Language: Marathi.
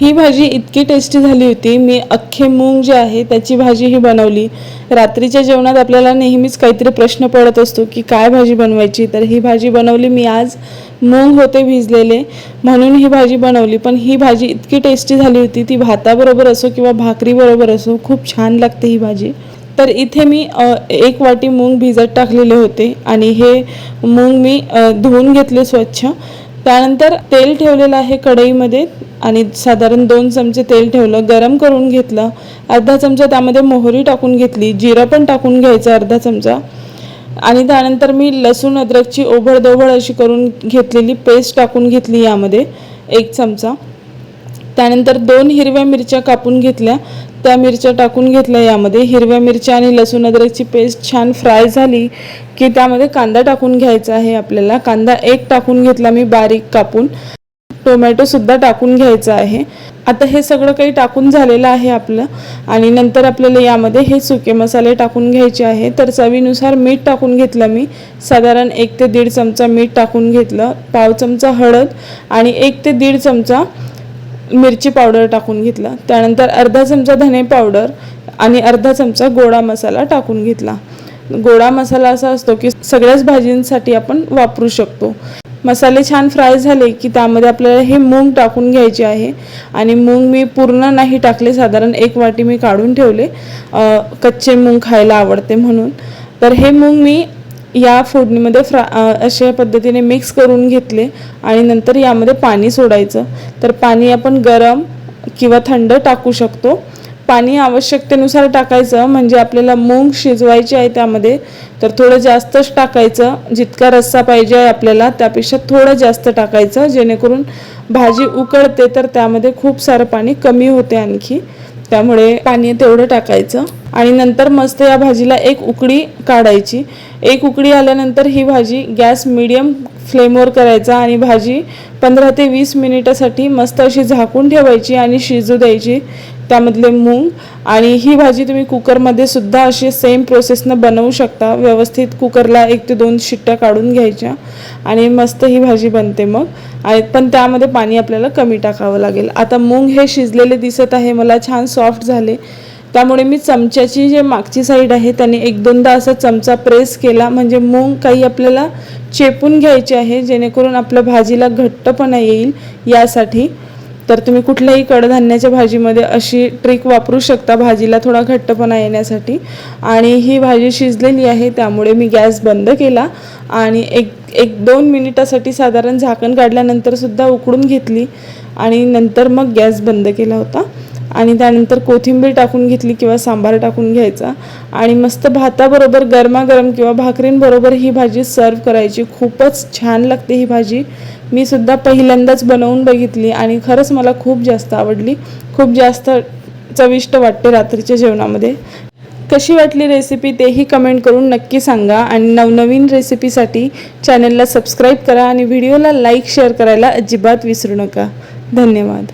ही भाजी इतकी टेस्टी झाली होती. मी अख्खे मूग जे आहे त्याची भाजी ही बनवली. रात्रीच्या जेवणात आपल्याला नेहमीच काहीतरी प्रश्न पडत असतो की काय भाजी बनवायची? तर ही भाजी बनवली मी आज. मूग होते भिजलेले म्हणून ही भाजी बनवली. पण ही भाजी इतकी टेस्टी झाली होती ती भाताबरोबर असो किंवा भाकरीबरोबर असो खूप छान लागते ही भाजी. तर इथे मी एक वाटी मूग भिजत टाकलेले होते आणि हे मूग मी धुवून घेतले स्वच्छ. त्यानंतर तेल ठेवलेलं आहे कढईमध्ये आणि साधारण दोन चमचे तेल ठेवलं गरम करून घेतलं अर्धा चमचा त्यामध्ये मोहरी टाकून घेतली जिरं पण टाकून घ्यायचं अर्धा चमचा. आणि त्यानंतर मी लसूण अद्रकची ओबडदोबड अशी करून घेतलेली पेस्ट टाकून घेतली यामध्ये एक चमचा. त्यानंतर दोन हिरव्या मिरच्या कापून घेतल्या. त्या मिरच्या टाकून घेतल्या यामध्ये. हिरव्या मिरच्या आणि लसूण अद्रकची पेस्ट छान फ्राय झाली की त्यामध्ये कांदा टाकून घ्यायचा आहे आपल्याला. कांदा एक टाकून घेतला मी बारीक कापून. टोमॅटो सुद्धा टाकून घ्यायचा आहे. आता हे सगळं काही टाकून झालेलं आहे आपलं. आणि नंतर आपल्याला यामध्ये हे सुके मसाले टाकून घ्यायचे आहे. तर चवीनुसार मीठ टाकून घेतलं मी. साधारण एक ते दीड चमचा मीठ टाकून घेतलं. पाव चमचा हळद आणि एक ते दीड चमचा मिरची पावडर टाकून घेतला. त्यानंतर अर्धा चमचा धने पावडर आणि अर्धा चमचा गोडा मसाला टाकून घेतला. गोडा मसाला असा असतो की सगळ्याच भाजींसाठी आपण वापरू शकतो. मसाले छान फ्राय झाले की त्यामध्ये आपल्याला हे मूग टाकून घ्यायचे आहे. आणि मूग मी पूर्ण नाही टाकले साधारण एक वाटी मी काढून ठेवले. कच्चे मूग खायला आवडते म्हणून. तर हे मूग मी या फोडणीमध्ये फ्रा अशा पद्धतीने मिक्स करून घेतले आणि नंतर यामध्ये पाणी सोडायचं. तर पाणी आपण गरम किंवा थंड टाकू शकतो. पाणी आवश्यकतेनुसार टाकायचं म्हणजे आपल्याला मूग शिजवायचे आहे त्यामध्ये तर थोडं जास्तच टाकायचं. जितका रस्सा पाहिजे आहे आपल्याला त्यापेक्षा थोडं जास्त टाकायचं जेणेकरून भाजी उकळते तर त्यामध्ये खूप सारं पाणी कमी होते आणखी. त्यामुळे पाणी तेवढं टाकायचं. आणि नंतर मस्त या भाजीला एक उकडी काढायची. एक उकडी आल्यानंतर ही भाजी गॅस मिडियम फ्लेमवर करायचा आणि भाजी पंधरा ते वीस मिनिटासाठी मस्त अशी झाकून ठेवायची आणि शिजू द्यायची. त्यामधले मूग आणि ही भाजी तुम्ही कुकरमध्ये सुद्धा अशी सेम प्रोसेसनं बनवू शकता. व्यवस्थित कुकरला एक ते दोन शिट्ट्या काढून घ्यायच्या आणि मस्त ही भाजी बनते मग. आणि पण त्यामध्ये पाणी आपल्याला कमी टाकावं लागेल. आता मूग हे शिजलेले दिसत आहे. मला छान सॉफ्ट झाले. त्यामुळे मी चमच्याची जे मागची साईड आहे त्याने एक दोनदा असा चमचा प्रेस केला. म्हणजे मूग काही आपल्याला चेपून घ्यायचे आहे जेणेकरून आपल्या भाजीला घट्टपणा येईल यासाठी. तर तुम्ही कुठल्याही कडधान्याच्या भाजीमध्ये अशी ट्रिक वापरू शकता भाजीला थोडा घट्टपणा येण्यासाठी. आणि ही भाजी शिजलेली आहे त्यामुळे मी गॅस बंद केला आणि एक एक दोन मिनिटासाठी साधारण झाकण काढल्यानंतर सुद्धा उकडून घेतली आणि नंतर मग गॅस बंद केला होता. आणि त्यानंतर कोथिंबीर टाकून घेतली किंवा सांबार टाकून घ्यायचा. आणि मस्त भाताबरोबर गरमागरम किंवा भाकरींबरोबर ही भाजी सर्व करायची. खूपच छान लागते ही भाजी. मी सुद्धा पहिल्यांदाच बनवून बघितली आणि खरंच मला खूप जास्त आवडली. खूप जास्त चविष्ट वाटते रात्रीच्या जेवणामध्ये. कशी वाटली रेसिपी तेही कमेंट करून नक्की सांगा आणि नवनवीन रेसिपीसाठी चॅनलला सबस्क्राईब करा आणि व्हिडिओला लाईक शेअर करायला अजिबात विसरू नका. धन्यवाद.